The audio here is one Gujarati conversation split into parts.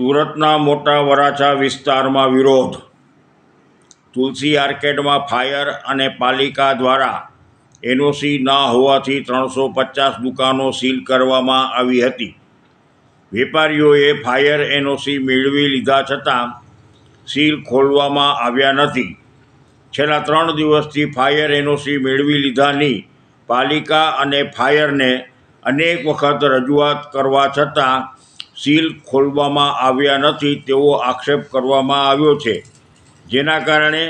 સુરતના મોટા વરાછા વિસ્તારમાં વિરોધ. તુલસી આર્કેડમાં ફાયર અને પાલિકા દ્વારા એનઓસી ન હોવાથી ત્રણસો પચાસ દુકાનો સીલ કરવામાં આવી હતી. વેપારીઓએ ફાયર એનઓસી મેળવી લીધા છતાં સીલ ખોલવામાં આવ્યા નથી. છેલ્લા ત્રણ દિવસથી ફાયર એનઓસી મેળવી લીધાની પાલિકા અને ફાયરને અનેક વખત રજૂઆત કરવા છતાં સીલ ખોલવામાં આવ્યા નથી તેવો આક્ષેપ કરવામાં આવ્યો છે. જેના કારણે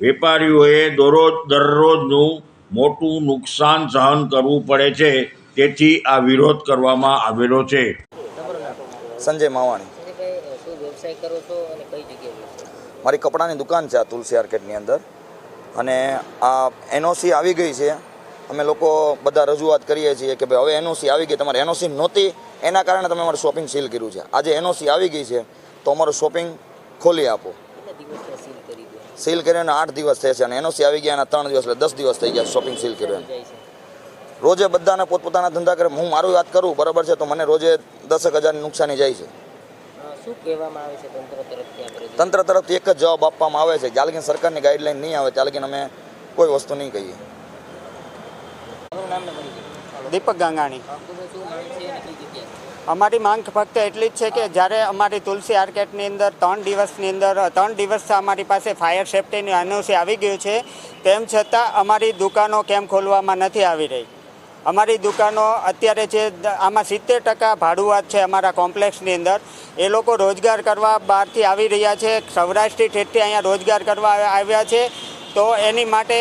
વેપારીઓએ દરરોજ દરરોજનું મોટું નુકસાન સહન કરવું પડે છે. તેથી આ વિરોધ કરવામાં આવેલો છે. સંજય માવાણી. સંજયભાઈ શું વ્યવસાય કરો છો અને કઈ જગ્યાએ વ્યવસાય મારી કપડાની દુકાન છે આ તુલસી માર્કેટની અંદર. અને આ એનઓસી આવી ગઈ છે. અમે લોકો બધા રજૂઆત કરીએ છીએ કે ભાઈ હવે એનઓસી આવી ગઈ તમારે એનઓસી નહોતી. એના કારણે તમે અમારું શોપિંગ સીલ કર્યું છે. આજે એનઓસી આવી ગઈ છે તો અમારું શોપિંગ ખોલી આપો. સીલ કરીને આઠ દિવસ થયા છે અને એનઓસી આવી ગયા એના ત્રણ દિવસ એટલે દસ દિવસ થઈ ગયા શોપિંગ સીલ કર્યું રોજે બધાને પોતપોતાના ધંધા કરે. હું મારું વાત કરું બરાબર છે? તો મને રોજે દસેક હજારની નુકસાની જાય છે. શું કહેવામાં આવે છે તંત્ર તરફથી તંત્ર તરફથી એક જ જવાબ આપવામાં આવે છે જ્યાં લગીન સરકારની ગાઈડલાઈન નહીં આવે ત્યાં લગીન અમે કોઈ વસ્તુ નહીં કહીએ. દીપક ગાંગાણી. અમારી માંગ ફક્ત એટલી જ છે કે જ્યારે અમારી તુલસી આર્કેટની અંદર ત્રણ દિવસની અંદર, ત્રણ દિવસ અમારી પાસે ફાયર સેફ્ટીની એનઓસી આવી ગયું છે, તેમ છતાં અમારી દુકાનો કેમ ખોલવામાં નથી આવી રહી? અમારી દુકાનો અત્યારે જે આમાં સિત્તેર ટકા ભાડુઆત છે અમારા કોમ્પ્લેક્સની અંદર. એ લોકો રોજગાર કરવા બહારથી આવી રહ્યા છે. સૌરાષ્ટ્રથી ઠેઠથી અહીંયા રોજગાર કરવા આવ્યા છે. તો એની માટે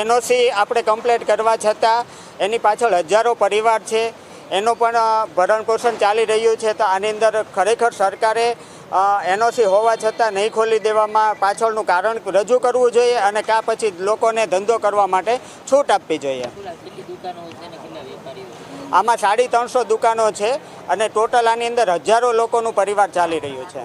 એનઓસી આપણે કમ્પ્લીટ કરવા છતાં એની પાછળ હજારો પરિવાર છે. એનું પણ ભરણ પોષણ ચાલી રહ્યું છે. તો આની અંદર ખરેખર સરકારે એનઓસી હોવા છતાં નહીં ખોલી દેવામાં પાછળનું કારણ રજૂ કરવું જોઈએ અને કાં પછી લોકોને ધંધો કરવા માટે છૂટ આપવી જોઈએ? આમાં સાડી ત્રણસો દુકાનો છે અને ટોટલ આની અંદર હજારો લોકોનું પરિવાર ચાલી રહ્યું છે.